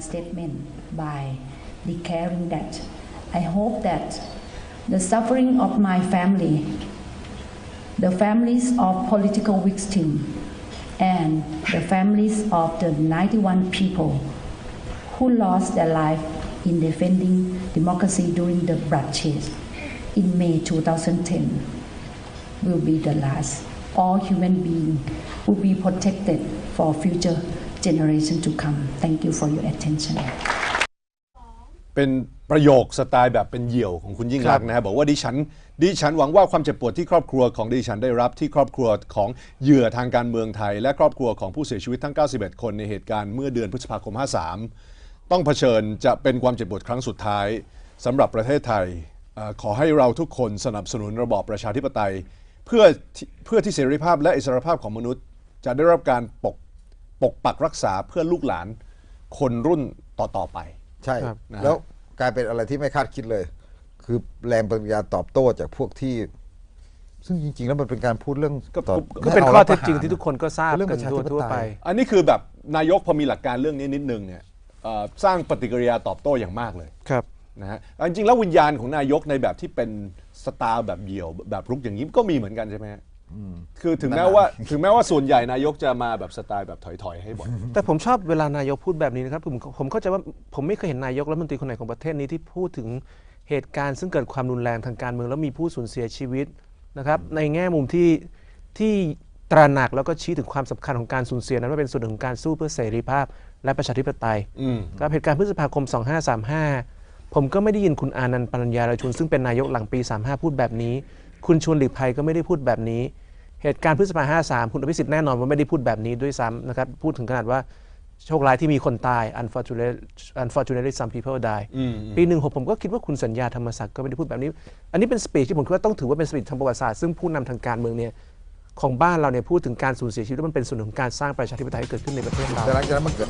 statement by declaring that I hope that the suffering of my family, the families of political victims, and the families of the 91 people who lost their life in defending democracy during the bloodshed in May 2010 will be the last. All human beings will be protected for future generation to come. Thank you for your attention. เป็นประโยคสไตล์แบบเป็นเหยี่ยวของคุณยิ่งรักษณ์นะฮะบอกว่าดิฉันดิฉันหวังว่าความเจ็บปวดที่ครอบครัวของดิฉันได้รับที่ครอบครัวของเหยื่อทางการเมืองไทย และครอบครัวของผู้เสียชีวิตทั้ง 91 คนในเหตุการณ์เมื่อเดือนพฤษภาคม 53 ต้องเผชิญจะเป็นความเจ็บปวดครั้งสุดท้ายสำหรับประเทศไทยเอ่อขอให้เราทุกคนสนับสนุนระบอบประชาธิปไตย เพื่อที่เพื่อที่เสรีภาพและอิสรภาพของมนุษย์ จะได้รับการปก ปกปักรักษาเพื่อลูกหลานคนรุ่นต่อ ๆ ไป ใช่ ครับนะฮะแล้วกลายเป็นอะไรที่ไม่คาดคิดเลย คือแรงปฏิกิริยาตอบโต้จากพวกที่ ซึ่งจริง ๆ แล้วมันเป็นการพูดเรื่องก็ต่อก็เป็นไม่ข้อรัฐเท็จประหาจริงที่ทุกคนก็ทราบเรื่องกัปนระชาธิทั่วปทั่วไตไปยอันนี้คือแบบนายกพอมีหลักการเรื่องนี้นิดนึงเนี่ยเอ่อสร้างปฏิกิริยาตอบโต้อย่างมากเลย ครับ นะฮะเอาจริงๆแล้ววิญญาณของนายกในแบบที่เป็นสไตล์แบบเหยี่ยว แบบรุกอย่างนี้ก็มีเหมือนกันใช่ไหมฮะ คือถึงแม้ว่าถึงแม้ว่าส่วนใหญ่นายกจะมาแบบสไตล์แบบถอยๆให้บ่อยแต่ผมชอบเวลานายกพูดแบบนี้นะครับผมผมเข้าใจว่าผมไม่เคยเห็นนายกรัฐมนตรีคนไหนของประเทศนี้ที่พูดถึงเหตุการณ์ซึ่งเกิดความรุนแรงทางการเมืองแล้วมีผู้สูญเสียชีวิตนะครับ ในแง่มุมที่ที่ตระหนักแล้วก็ชี้ถึงความสำคัญของการสูญเสียนั้นว่าเป็นส่วนหนึ่งของการสู้เพื่อเสรีภาพ และประชาธิปไตยอืมครับเหตุการณ์พฤษภาคม 2535 ผมก็ไม่ได้ยินคุณอานันต์ปรัญญาลชุนซึ่งเป็นนายกหลังปี 35 พูดแบบนี้ คุณชวนหลีกภัยก็ไม่ได้พูดแบบนี้ เหตุการณ์พฤษภา53คุณอภิสิทธิ์แน่นอนว่าไม่ได้พูดแบบนี้ด้วยซ้ำนะครับ พูดถึงขนาดว่าโชคร้ายที่มีคนตาย unfortunately unfortunately some people die ปีหนึ่งผมก็คิดว่าคุณสัญญาธรรมศักดิ์ก็ไม่ได้พูดแบบนี้ อันนี้เป็นสปีชที่ผมคิดว่าต้องถือว่าเป็นสปีชทางประวัติศาสตร์ซึ่งผู้นำทางการเมืองเนี่ยของบ้านเราเนี่ยพูดถึงการสูญเสียชีวิตว่ามันเป็นส่วนหนึ่งของการสร้างประชาธิปไตยให้เกิดขึ้นในประเทศเราแต่หลังจากนั้นมันเกิด